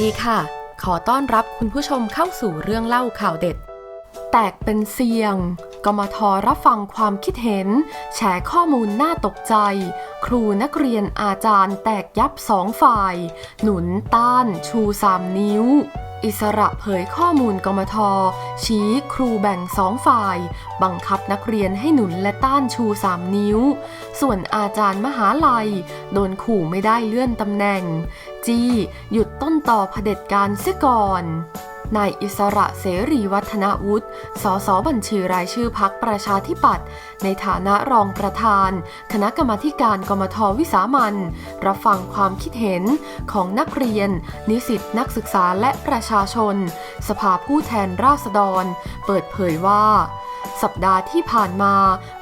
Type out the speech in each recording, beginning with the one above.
ดีค่ะ ขอต้อนรับคุณผู้ชมเข้าสู่เรื่องเล่าข่าวเด็ด แตกเป็นเสียง กมทรับฟังความคิดเห็นแฉข้อมูลน่าตกใจ ครูนักเรียนอาจารย์แตกยับสองฝ่าย หนุนต้าน ชูสามนิ้ว อิสระเผยข้อมูลกมท ชี้ครูแบ่งสองฝ่าย บังคับนักเรียนให้หนุนและต้านชูสามนิ้ว ส่วนอาจารย์มหาลัย โดนขู่ไม่ได้เลื่อนตำแหน่ง จี้ หยุดต้นต่อเผด็จการเสียก่อน นายอิสระเสรีวัฒนวุฒิ สสบัญชีรายชื่อพักประชาธิปัตย์ในฐานะรองประธาน คณะกรรมาการกมทวิสามันรับฟังความคิดเห็นของนักเรียน นิสิตนักศึกษาและประชาชน สภาผู้แทนราษฎร เปิดเผยว่าสัปดาห์ที่ผ่านมา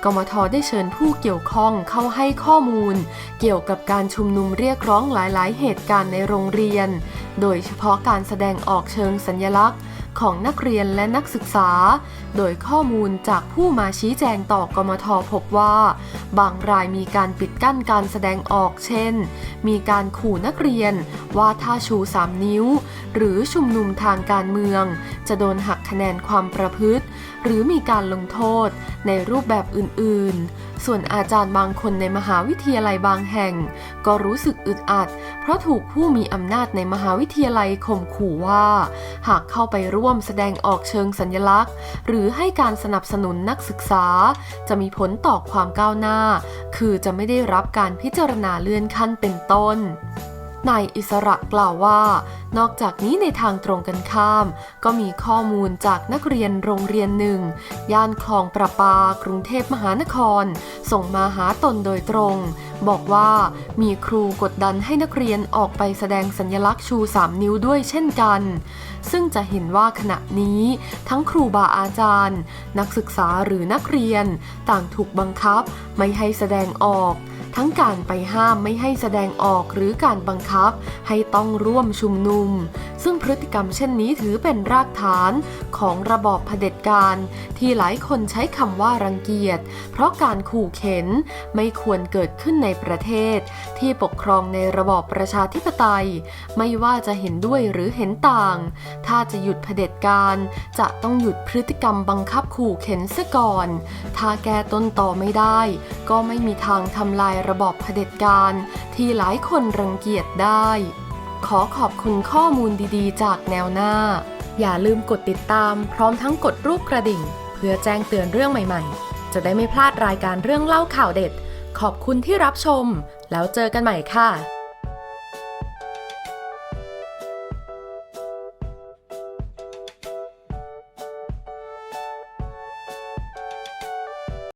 กมทได้เชิญผู้เกี่ยวข้องเข้าให้ข้อมูล เกี่ยวกับการชุมนุมเรียกร้องหลาย ๆ เหตุการณ์ในโรงเรียน โดยเฉพาะการแสดงออกเชิงสัญลักษณ์ ของนักเรียนและนักศึกษา โดยข้อมูลจากผู้มาชี้แจงต่อกมทพบว่า บางรายมีการปิดกั้นการแสดงออกเช่น มีการขู่นักเรียนว่าถ้าชู 3 นิ้ว หรือชุมนุมทางการเมือง จะโดนหักคะแนนความประพฤติ หรือมีการลงโทษในรูปแบบอื่นๆ ส่วนอาจารย์บางคนในมหาวิทยาลัยบางแห่ง ก็รู้สึกอึดอัด เพราะถูกผู้มีอำนาจในมหาวิทยาลัยข่มขู่ว่า หากเข้าไปร่วมแสดงออกเชิงสัญลักษณ์ หรือให้การสนับสนุนนักศึกษา จะมีผลต่อความก้าวหน้า คือจะไม่ได้รับการพิจารณาเลื่อนขั้นเป็นต้น นายอิสระกล่าวว่า นอกจากนี้ในทางตรงกันข้าม ก็มีข้อมูลจากนักเรียนโรงเรียนหนึ่ง ย่านคลองประปากรุงเทพมหานคร ส่งมาหาตนโดยตรง บอกว่ามีครูกดดันให้นักเรียนออกไปแสดงสัญลักษณ์ชู 3 นิ้วด้วยเช่นกัน ซึ่งจะเห็นว่าขณะนี้ทั้งครูบาอาจารย์ นักศึกษาหรือนักเรียน ต่างถูกบังคับไม่ให้แสดงออก ทั้งการไปห้ามไม่ให้แสดงออกหรือการบังคับ ให้ต้องร่วมชุมนุม ซึ่งพฤติกรรมเช่นนี้ถือเป็นรากฐานของระบอบเผด็จการ ที่หลายคนใช้คำว่ารังเกียจ เพราะการขู่เข็นไม่ควรเกิดขึ้นในประเทศ ที่ปกครองในระบอบประชาธิปไตย ไม่ว่าจะเห็นด้วยหรือเห็นต่าง ถ้าจะหยุดเผด็จการจะต้องหยุดพฤติกรรมบังคับขู่เข็นซะก่อน ถ้าแก้ต้นต่อไม่ได้ ก็ไม่มีทางทำลายระบอบเผด็จการที่หลายคนรังเกียจได้ ขอขอบคุณข้อมูลดีๆ จากแนวหน้า อย่าลืมกดติดตามพร้อมทั้งกดรูปกระดิ่ง เพื่อแจ้งเตือนเรื่องใหม่ๆ จะได้ไม่พลาดรายการเรื่องเล่าข่าวเด็ด ขอบคุณที่รับชม แล้วเจอกันใหม่ค่ะ